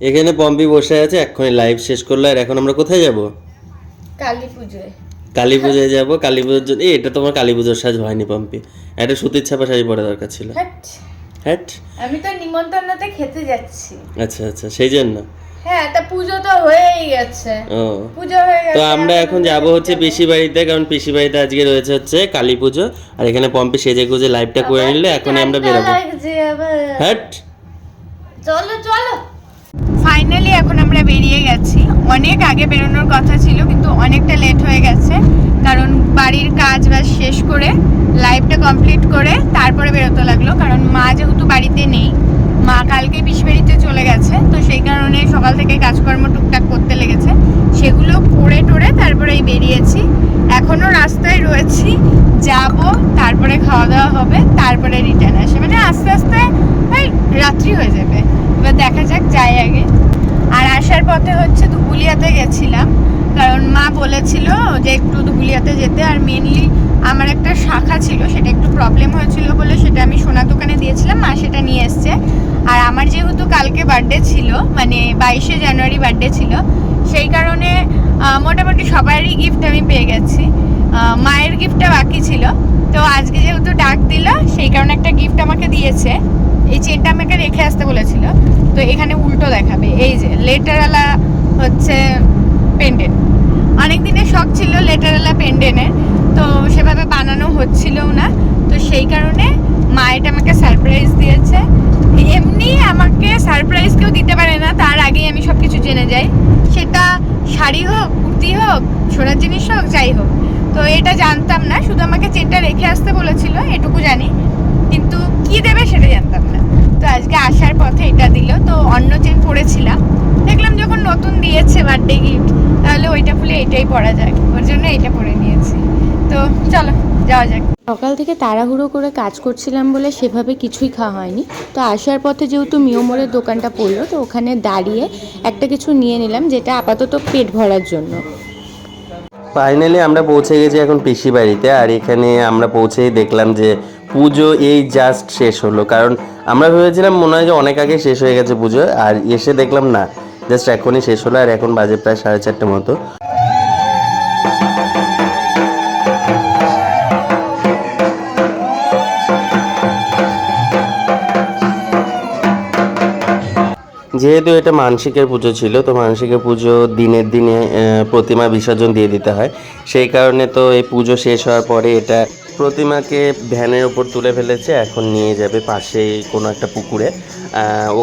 এখানে পম্পি বসে আছে এক্ষুনি লাইভ শেষ করল আর এখন আমরা কোথায় যাব? কালী পুজোয়। কালী পুজোয় যাব? কালী পুজোর জন্য এই, এটা তোমার কালী পুজোর সাজ হয়নি পম্পি। একটা সুতির ছাপা শাড়ি পরা দরকার ছিল। হ্যাট। আমি তো নিমন্ত্রণতে খেতে যাচ্ছি। আচ্ছা আচ্ছা সেই জন্য। হ্যাঁ তা পুজো তো হয়েই গেছে। ও। পুজো হয়ে গেছে তো আমরা এখন যাব হচ্ছে পিসি বাড়িতে কারণ পিসি বাড়িতে আজকে রয়েছে হচ্ছে কালী পুজো। আর এখানে পম্পি সেজে গুজে লাইভটা করে নিলে এখনই আমরা বেরোবো। হ্যাট? চলো চলো। ফাইনালি এখন আমরা বেরিয়ে গেছি। অনেক আগে বেরোনোর কথা ছিল, কিন্তু অনেকটা লেট হয়ে গেছে। কারণ বাড়ির কাজ বাজ শেষ করে লাইফটা কমপ্লিট করে তারপরে বেরোতে লাগল। কারণ মা যেহেতু বাড়িতে নেই, মা কালকে পিস বাড়িতে চলে গেছে, তো সেই কারণে সকাল থেকে কাজকর্ম টুকটাক করতে লেগেছে। সেগুলো করে টোরে তারপরে এই বেরিয়েছি। এখনও রাস্তায় রয়েছি, যাব, তারপরে খাওয়া দাওয়া হবে, তারপরে রিটার্ন আসে। মানে আস্তে আস্তে রাত্রি হয়ে যাবে। এবার দেখা যাক, যাই আগে আর আসার পথে হচ্ছে ধুবুলিয়াতে গেছিলাম কারণ মা বলেছিল যে একটু ধুবুলিয়াতে যেতে, আর মেনলি আমার একটা শাখা ছিল, সেটা একটু প্রবলেম হয়েছিল বলে সেটা আমি সোনার দোকানে দিয়েছিলাম, মা সেটা নিয়ে এসছে। আর আমার যেহেতু কালকে বার্থডে ছিল মানে বাইশে জানুয়ারি বার্থডে ছিল, সেই কারণে মোটামুটি সবারই গিফট আমি পেয়ে গেছি। মায়ের গিফটটা বাকি ছিল, তো আজকে যেহেতু ডাক দিল, সেই কারণে একটা গিফট আমাকে দিয়েছে। এই চেনটা আমাকে রেখে আসতে বলেছিল। তো এখানে উল্টো দেখাবে, এই যে লেটারওয়ালা হচ্ছে পেন্ডেন্ট অনেক দিনের শখ ছিল লেটারওয়ালা পেন্ডেন্টের তো সেভাবে বানানো হচ্ছিলও না। তো সেই কারণে মা এটা আমাকে সারপ্রাইজ দিয়েছে। এমনি আমাকে সারপ্রাইজ কেউ দিতে পারে না, তার আগেই আমি সব কিছু জেনে যাই। সেটা শাড়ি হোক, কুর্তি হোক, সোনার জিনিস হোক, যাই হোক। তো এটা জানতাম না, শুধু আমাকে চেনটা রেখে আসতে বলেছিল, এটুকু জানি। কিন্তু কি দেবে সেটা জানতাম না। তো আজকে আসার পথে এটা দিল, তো অন্য চেন পড়েছিলাম দেখলাম যখন নতুন দিয়েছে বার্থডে গিফট তাহলে ওইটা খুলে এটাই পরা যাক। ওর জন্য এটা পরে নিয়েছি। তো চলো যাওয়া যাক। সকাল থেকে তাড়াহুড়ো করে কাজ করছিলাম বলে সেভাবে কিছুই খাওয়া হয়নি। তো আসার পথে যেহেতু মিয়মোড়ের দোকানটা পড়ল তো ওখানে দাঁড়িয়ে একটা কিছু নিয়ে নিলাম যেটা আপাতত পেট ভরার জন্য। ফাইনালি আমরা পৌঁছে গেছি এখন পিসি বাড়িতে আর এখানে আমরা পৌঁছেই দেখলাম যে পুজো এই জাস্ট শেষ হলো। কারণ আমরা ভেবেছিলাম মনে হয় যে অনেক আগে শেষ হয়ে গেছে পুজো আর এসে দেখলাম না জাস্ট এখনই শেষ হলো আর এখন বাজে প্রায় সাড়ে চারটে মতো। যেহেতু এটা মানসিকের পুজো ছিল, তো মানসিকের পুজো দিনের দিনে প্রতিমা বিসর্জন দিয়ে দিতে হয়। সেই কারণে তো এই পুজো শেষ হওয়ার পরে এটা প্রতিমাকে ভ্যানের ওপর তুলে ফেলেছে, এখন নিয়ে যাবে পাশে কোনো একটা পুকুরে।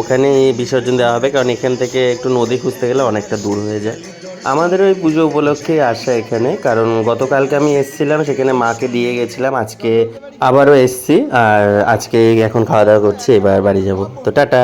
ওখানে বিসর্জন দেওয়া হবে, কারণ এখান থেকে একটু নদী খুঁজতে গেলে অনেকটা দূর হয়ে যায়। আমাদের ওই পুজো উপলক্ষে আসা এখানে, কারণ গতকালকে আমি এসেছিলাম, সেখানে মাকে দিয়ে গেছিলাম, আজকে আবারও এসছি, আর আজকে এখন খাওয়া দাওয়া করছি, এবার বাড়ি যাব। তো টাটা।